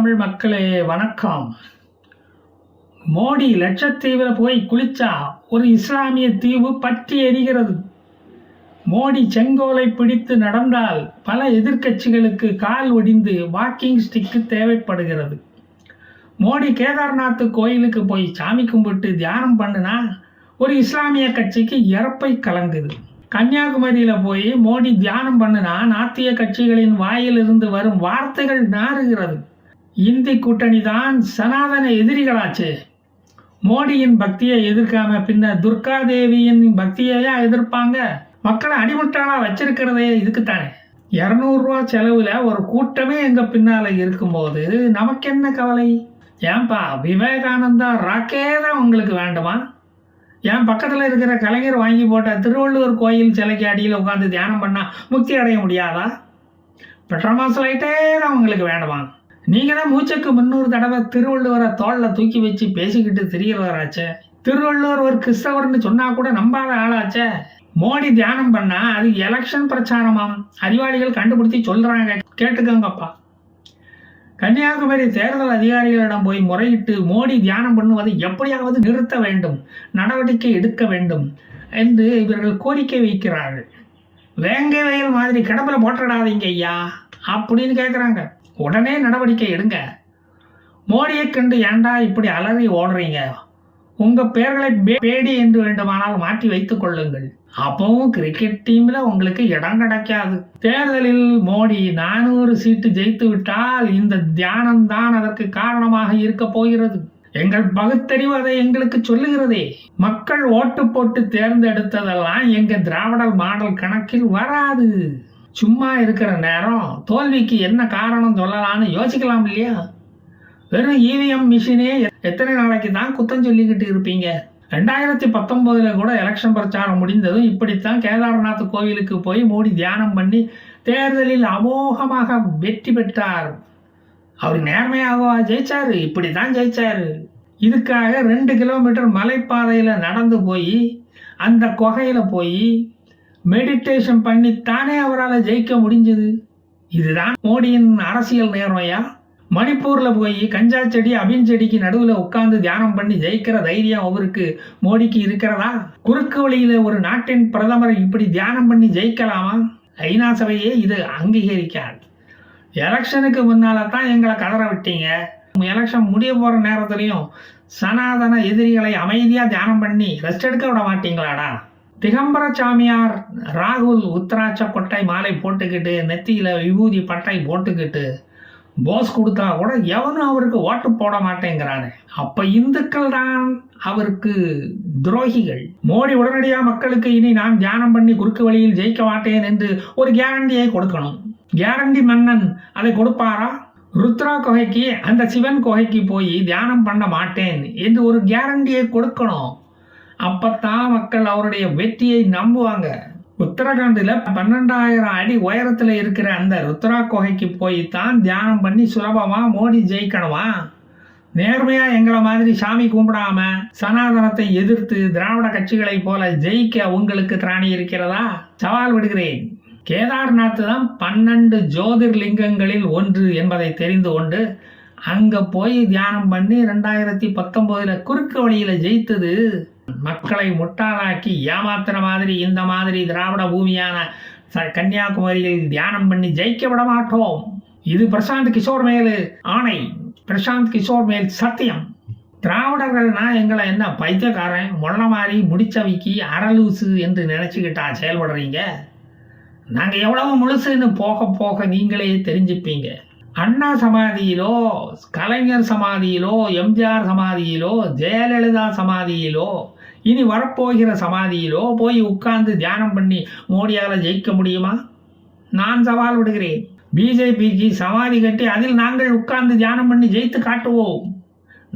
தமிழ் மக்களே வணக்கம். மோடி லட்சத்தீவில் போய் குளிச்சா ஒரு இஸ்லாமிய தீவு பற்றி எரிகிறது. மோடி செங்கோலை பிடித்து நடந்தால் பல எதிர்க்கட்சிகளுக்கு கால் ஒடிந்து வாக்கிங் ஸ்டிக்கு தேவைப்படுகிறது. மோடி கேதார்நாத் கோயிலுக்கு போய் சாமி கும்பிட்டு தியானம் பண்ணுனா ஒரு இஸ்லாமிய கட்சிக்கு இறப்பை கலங்குது. கன்னியாகுமரியில் போய் மோடி தியானம் பண்ணுனா நாத்திய கட்சிகளின் வாயிலிருந்து வரும் வார்த்தைகள் நாறுகிறது. இந்தி கூட்டணி தான் சனாதன எதிரிகளாச்சு. மோடியின் பக்தியை எதிர்க்காம பின்ன துர்கா தேவியின் பக்தியையா எதிர்ப்பாங்க? மக்களை அடிமுட்டாளா வச்சிருக்கிறதே இதுக்குத்தானே. இரநூறுவா செலவில் ஒரு கூட்டமே எங்கள் பின்னால் இருக்கும்போது நமக்கு என்ன கவலை? ஏன்பா விவேகானந்தா ராக்கே தான் உங்களுக்கு வேண்டுமா? என் பக்கத்தில் இருக்கிற கலைஞர் வாங்கி போட்ட திருவள்ளுவர் கோயில் சிலைக்கு அடியில் உட்காந்து தியானம் பண்ணால் முக்தி அடைய முடியாதா? பெட்ரோமாஸ் லைட்டே தான் உங்களுக்கு வேண்டுமா? நீங்கள் தான் மூச்சுக்கு முன்னூறு தடவை திருவள்ளுவரை தோளில் தூக்கி வச்சு பேசிக்கிட்டு திரிகிறவராச்சே திருவள்ளுவர் ஒரு கிறிஸ்தவர்னு சொன்னால் கூட நம்பாத ஆளாச்சே. மோடி தியானம் பண்ணா அது எலெக்ஷன் பிரச்சாரமாம். அறிவாளிகள் கண்டுபிடிச்சி சொல்கிறாங்க கேட்டுக்கோங்கப்பா. கன்னியாகுமரி தேர்தல் அதிகாரிகளிடம் போய் முறையிட்டு மோடி தியானம் பண்ணுவதை எப்படியாவது நிறுத்த வேண்டும். நடவடிக்கை எடுக்க வேண்டும் என்று இவர்கள் கோரிக்கை வைக்கிறார்கள். வேங்கை வயல் மாதிரி கிடப்பில் போட்டுடாதீங்க ஐயா. அப்படின்னு கேட்குறாங்க உடனே நடவடிக்கை எடுங்க. மோடியை கண்டு ஏன்டா இப்படி அலறி ஓடுறீங்க? உங்கள் பெயர்களை பேடி என்று வேண்டுமானால் மாற்றி வைத்துக் கொள்ளுங்கள். அப்பவும் கிரிக்கெட் டீமில் உங்களுக்கு இடம் கிடைக்காது. தேர்தலில் மோடி நானூறு சீட்டு ஜெயித்து விட்டால் இந்த தியானம் தான் அதற்கு காரணமாக இருக்க போகிறது. எங்கள் பகுத்தறிவு அதை எங்களுக்கு சொல்லுகிறதே. மக்கள் ஓட்டு போட்டு தேர்ந்தெடுத்ததெல்லாம் எங்க திராவிடல் மாடல் கணக்கில் வராது. சும்மா இருக்கிற நேரம் தோல்விக்கு என்ன காரணம் சொல்லலாம்னு யோசிக்கலாம் இல்லையா? வெறும் இவிஎம் மிஷினே எத்தனை நாளைக்கு தான் குத்தம் சொல்லிக்கிட்டு இருப்பீங்க? ரெண்டாயிரத்தி பத்தொம்போதில் கூட எலெக்ஷன் பிரச்சாரம் முடிந்ததும் இப்படித்தான் கேதார்நாத் கோவிலுக்கு போய் மோடி தியானம் பண்ணி தேர்தலில் அமோகமாக வெற்றி பெற்றார். அவர் நேர்மையாகவா ஜெயிச்சாரு? இப்படி தான் ஜெயிச்சாரு. இதுக்காக ரெண்டு கிலோமீட்டர் மலைப்பாதையில் நடந்து போய் அந்த குகையில் போய் மெடிடேஷன் பண்ணி தானே அவரால் ஜெயிக்க முடிஞ்சது? இதுதான் மோடியின் அரசியல் நேர்மையா மணிப்பூரில் போய் கஞ்சா செடி அபின் செடிக்கு நடுவில் உட்கார்ந்து தியானம் பண்ணி ஜெயிக்கிற தைரியம் அவருக்கு மோடிக்கு இருக்கிறதா? குறுக்கு வழியில் ஒரு நாட்டின் பிரதமர் இப்படி தியானம் பண்ணி ஜெயிக்கலாமா? ஐநா சபையே இது அங்கீகரிக்காது. எலெக்ஷனுக்கு முன்னால தான் எங்களை கதற விட்டீங்க. எலெக்ஷன் முடிய போகிற நேரத்துலையும் சனாதன எதிரிகளை அமைதியாக தியானம் பண்ணி ரெஸ்ட் எடுக்க விட மாட்டீங்களாடா? திகம்பர சாமியார் ராகுல் உத்தராட்ச கொட்டை மாலை போட்டுக்கிட்டு நெத்தியில் விபூதி பட்டை போட்டுக்கிட்டு போஸ் கொடுத்தா கூட எவனும் அவருக்கு ஓட்டு போட மாட்டேங்கிறானே. அப்ப இந்துக்கள் தான் அவருக்கு துரோகிகள். மோடி உடனடியாக மக்களுக்கு இனி நான் தியானம் பண்ணி குறுக்கு வழியில் ஜெயிக்க மாட்டேன் என்று ஒரு கேரண்டியை கொடுக்கணும். கேரண்டி மன்னன் அதை கொடுப்பாரா? ருத்ரா குகைக்கு அந்த சிவன் குகைக்கு போய் தியானம் பண்ண மாட்டேன் என்று ஒரு கேரண்டியை கொடுக்கணும். அப்பத்தான் மக்கள் அவருடைய வெற்றியை நம்புவாங்க. உத்தரகாண்டில் பன்னெண்டாயிரம் அடி உயரத்தில் இருக்கிற அந்த ருத்ரா குகைக்கு போய் தான் தியானம் பண்ணி சுலபமாக மோடி ஜெயிக்கணுமா? நேர்மையாக எங்களை மாதிரி சாமி கும்பிடாம சனாதனத்தை எதிர்த்து திராவிட கட்சிகளைப் போல ஜெயிக்க உங்களுக்கு திராணி இருக்கிறதா? சவால் விடுகிறேன். கேதார்நாத் தான் பன்னெண்டு ஜோதிர்லிங்கங்களில் ஒன்று என்பதை தெரிந்து கொண்டு அங்கே போய் தியானம் பண்ணி ரெண்டாயிரத்தி பத்தொம்போதில் குறுக்கு வழியில் ஜெயித்தது மக்களை முட்டாளாக்கி ஏமாத்துற மாதிரி இந்த மாதிரி திராவிட பூமியான ச- கன்னியாகுமரியில் தியானம் பண்ணி ஜெயிக்க விட மாட்டோம். இது பிரசாந்த் கிஷோர் மேல் ஆணை. பிரசாந்த் கிஷோர் மேல் சத்தியம். திராவிடர்கள்னா எங்களை என்ன பைத்தியக்காரன் முள்ள மாதிரி முடிச்சவிக்கி அரலூசு என்று நினச்சிக்கிட்டா செயல்படுறீங்க? நாங்கள் எவ்வளவு முழுசுன்னு போக போக நீங்களே தெரிஞ்சுப்பீங்க. அண்ணா சமாதியிலோ கலைஞர் சமாதியிலோ எம்ஜிஆர் சமாதியிலோ ஜெயலலிதா சமாதியிலோ இனி வரப்போகிற சமாதியிலோ போய் உட்கார்ந்து தியானம் பண்ணி மோடியால் ஜெயிக்க முடியுமா? நான் சவால் விடுகிறேன். பிஜேபிக்கு சமாதி கட்டி அதில் நாங்கள் உட்கார்ந்து தியானம் பண்ணி ஜெயித்து காட்டுவோம்.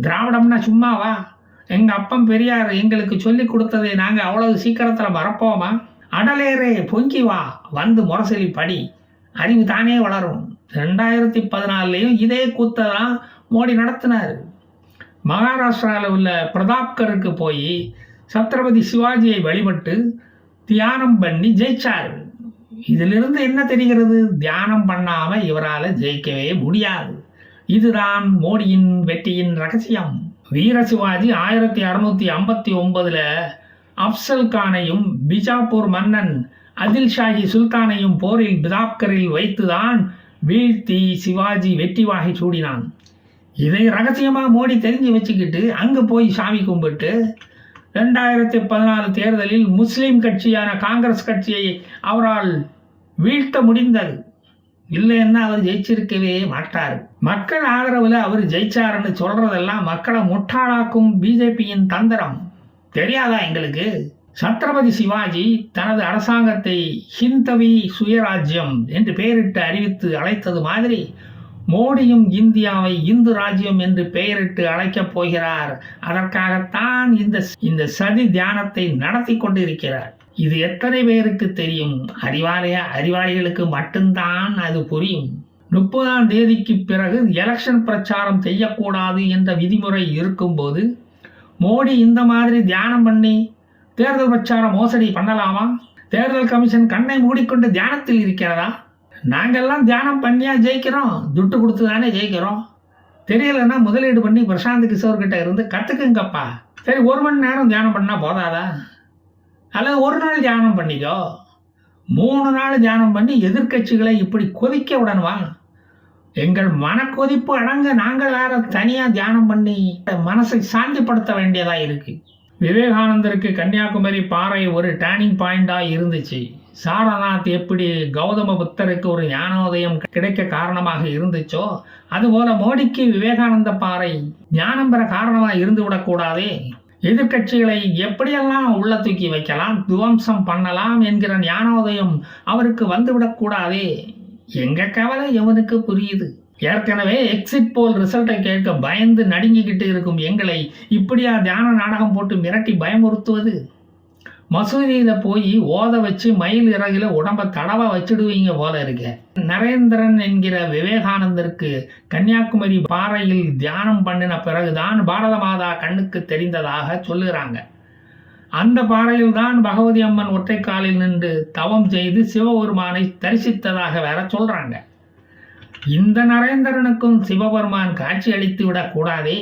திராவிடம்னா சும்மாவா? எங்கள் அப்பம் பெரியார் எங்களுக்கு சொல்லி கொடுத்ததை நாங்கள் அவ்வளவு சீக்கிரத்தில் மறப்போமா? அடலேரே பொங்கி வா. வந்து முரசொலி படி. அறிவு தானே வளரும். ரெண்டாயிரத்தி பதினாலுலேயும் இதே கூத்தை தான் மோடி நடத்தினார். மகாராஷ்டிராவில் உள்ள பிரதாப்கருக்கு போய் சத்ரபதி சிவாஜியை வழிபட்டு தியானம் பண்ணி ஜெயிச்சார். இதிலிருந்து என்ன தெரிகிறது? தியானம் பண்ணாமல் இவரால் ஜெயிக்கவே முடியாது. இதுதான் மோடியின் வெற்றியின் ரகசியம். வீர சிவாஜி ஆயிரத்தி அறுநூத்தி ஐம்பத்தி ஒன்பதுல அப்சல் கானையும் பிஜாப்பூர் மன்னன் அதில் ஷாஹி சுல்தானையும் போரில் பிதாப்கரில் வைத்துதான் வீழ்த்தி சிவாஜி வெற்றி வாகை சூடினான். இதை ரகசியமாக மோடி தெரிஞ்சு வச்சுக்கிட்டு அங்கே போய் சாமி கும்பிட்டு ரெண்டாயிரத்தி பதினாலு தேர்தலில் முஸ்லீம் கட்சியான காங்கிரஸ் கட்சியை அவரால் வீழ்த்த முடிந்தது. இல்லைன்னா அவர் ஜெயிச்சிருக்கவே மாட்டார். மக்கள் ஆதரவில் அவர் ஜெயிச்சாருன்னு சொல்றதெல்லாம் மக்களை முட்டாளாக்கும் பிஜேபியின் தந்திரம். தெரியாதா எங்களுக்கு? சத்ரபதி சிவாஜி தனது அரசாங்கத்தை ஹிந்தவி சுயராஜ்யம் என்று பெயரிட்டு அறிவித்து அழைத்தது மாதிரி மோடியும் இந்தியாவை இந்து ராஜ்யம் என்று பெயரிட்டு அழைக்கப் போகிறார். அதற்காகத்தான் இந்த இந்த சதி தியானத்தை நடத்தி கொண்டிருக்கிறார். இது எத்தனை பேருக்கு தெரியும்? அறிவாலய அறிவாளிகளுக்கு மட்டும்தான் அது புரியும். முப்பதாம் தேதிக்கு பிறகு எலெக்ஷன் பிரச்சாரம் செய்யக்கூடாது என்ற விதிமுறை இருக்கும்போது மோடி இந்த மாதிரி தியானம் பண்ணி தேர்தல் பிரச்சாரம் மோசடி பண்ணலாமா? தேர்தல் கமிஷன் கண்ணை மூடிக்கொண்டு தியானத்தில் இருக்கிறதா? நாங்கள்லாம் தியானம் பண்ணியா ஜெயிக்கிறோம்? துட்டு கொடுத்து தானே ஜெயிக்கிறோம்? தெரியலன்னா முதலீடு பண்ணி பிரசாந்த் கிஷோர் கிட்ட இருந்து கற்றுக்குங்கப்பா சரி ஒரு மணி நேரம் தியானம் பண்ணால் போதாதா? அல்லது ஒரு நாள் தியானம் பண்ணிக்கோ. மூணு நாள் தியானம் பண்ணி எதிர்க்கட்சிகளை இப்படி கொதிக்க விடணுமா? எங்கள் மனக்கொதிப்பு அடங்க நாங்கள் வேற தனியாக தியானம் பண்ணி மனசை சாந்திப்படுத்த வேண்டியதாக இருக்குது விவேகானந்தருக்கு கன்னியாகுமரி பாறை ஒரு டேர்னிங் பாயிண்டாக இருந்துச்சு. சாரநாத் எப்படி கௌதம புத்தருக்கு ஒரு ஞானோதயம் கிடைக்க காரணமாக இருந்துச்சோ அதுபோல மோடிக்கு விவேகானந்த பாறை ஞானம் பெற காரணமாக இருந்து விடக்கூடாதே எதிர்க்கட்சிகளை எப்படியெல்லாம் உள்ள தூக்கி வைக்கலாம் துவம்சம் பண்ணலாம் என்கிற ஞானோதயம் அவருக்கு வந்துவிடக்கூடாதே எங்க கவலை எவனுக்கு புரியுது? ஏற்கனவே எக்ஸிட் போல் ரிசல்ட்டை கேட்க பயந்து நடுங்கிக்கிட்டு இருக்கும் எங்களை இப்படியா தியான நாடகம் போட்டு மிரட்டி பயமுறுத்துவது? மசூதியில் போய் ஓத வச்சு மயில் இறகில் உடம்ப தடவை வச்சிடுவீங்க போல இருக்க. நரேந்திரன் என்கிற விவேகானந்தருக்கு கன்னியாகுமரி பாறையில் தியானம் பண்ணின பிறகுதான் பாரத மாதா கண்ணுக்கு தெரிந்ததாக சொல்லுகிறாங்க அந்த பாறையில் தான் பகவதி அம்மன் ஒற்றைக்காலில் நின்று தவம் செய்து சிவபெருமானை தரிசித்ததாக வேற சொல்றாங்க. இந்த நரேந்திரனுக்கும் சிவபெருமான் காட்சி அளித்து விடக்கூடாதே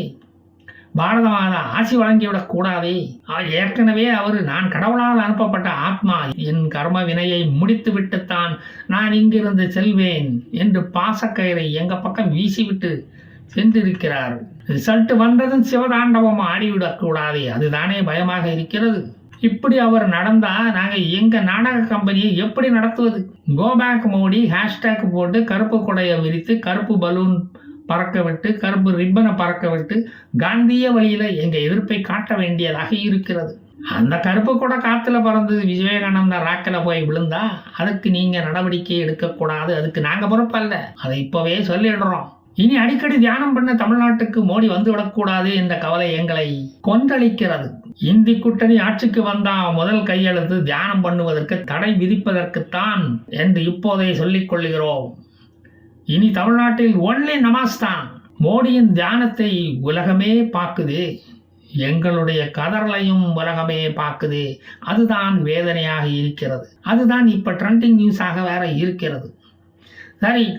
பாரத மாதா ஆசி வழங்கிவிடக் கூடாதே ஆ- ஏற்கனவே அவர் நான் கடவுளால் அனுப்பப்பட்ட ஆத்மா என் கர்ம வினையை முடித்து விட்டுத்தான் நான் இங்கிருந்து செல்வேன் என்று பாசக்கயிறை எங்க பக்கம் வீசிவிட்டு சென்றிருக்கிறார். ரிசல்ட் வந்ததும் சிவதாண்டவம் ஆடிவிடக் கூடாதே அதுதானே பயமாக இருக்கிறது. இப்படி அவர் நடந்தா நாங்க எங்க நாடக கம்பெனியை எப்படி நடத்துவது? கோபேக் மோடி ஹேஷ்டேக் போட்டு கருப்பு கொடையை விரித்து கருப்பு பலூன் பறக்க விட்டு கருப்பு ரிப்பனை பறக்க விட்டு காந்திய வழியில் எங்கள் எதிர்ப்பை காட்ட வேண்டியதாக இருக்கிறது. அந்த கருப்பு கூட காற்றுல பறந்து விவேகானந்தா ராக்கில் போய் விழுந்தா அதுக்கு நீங்கள் நடவடிக்கை எடுக்கக்கூடாது அதுக்கு நாங்கள் பொறுப்பல்ல. அதை இப்போவே சொல்லிடுறோம். இனி அடிக்கடி தியானம் பண்ண தமிழ்நாட்டுக்கு மோடி வந்து விடக்கூடாது என்ற கவலை எங்களை கொந்தளிக்கிறது. இந்தி கூட்டணி ஆட்சிக்கு வந்தா முதல் கையெழுத்து தியானம் பண்ணுவதற்கு தடை விதிப்பதற்குத்தான் என்று இப்போதை சொல்லிக் கொள்கிறோம். இனி தமிழ்நாட்டில் ஒன்லி நமாஸ் தான் மோடியின் தியானத்தை உலகமே பார்க்குது. எங்களுடைய கதறலையும் உலகமே பார்க்குது. அதுதான் வேதனையாக இருக்கிறது. அதுதான் இப்போ ட்ரெண்டிங் நியூஸாக வேற இருக்கிறது. சரி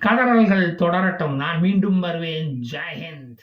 கதறல்கள் தொடரட்டும். நான் மீண்டும் வருவேன். ஜெய்ஹிந்த்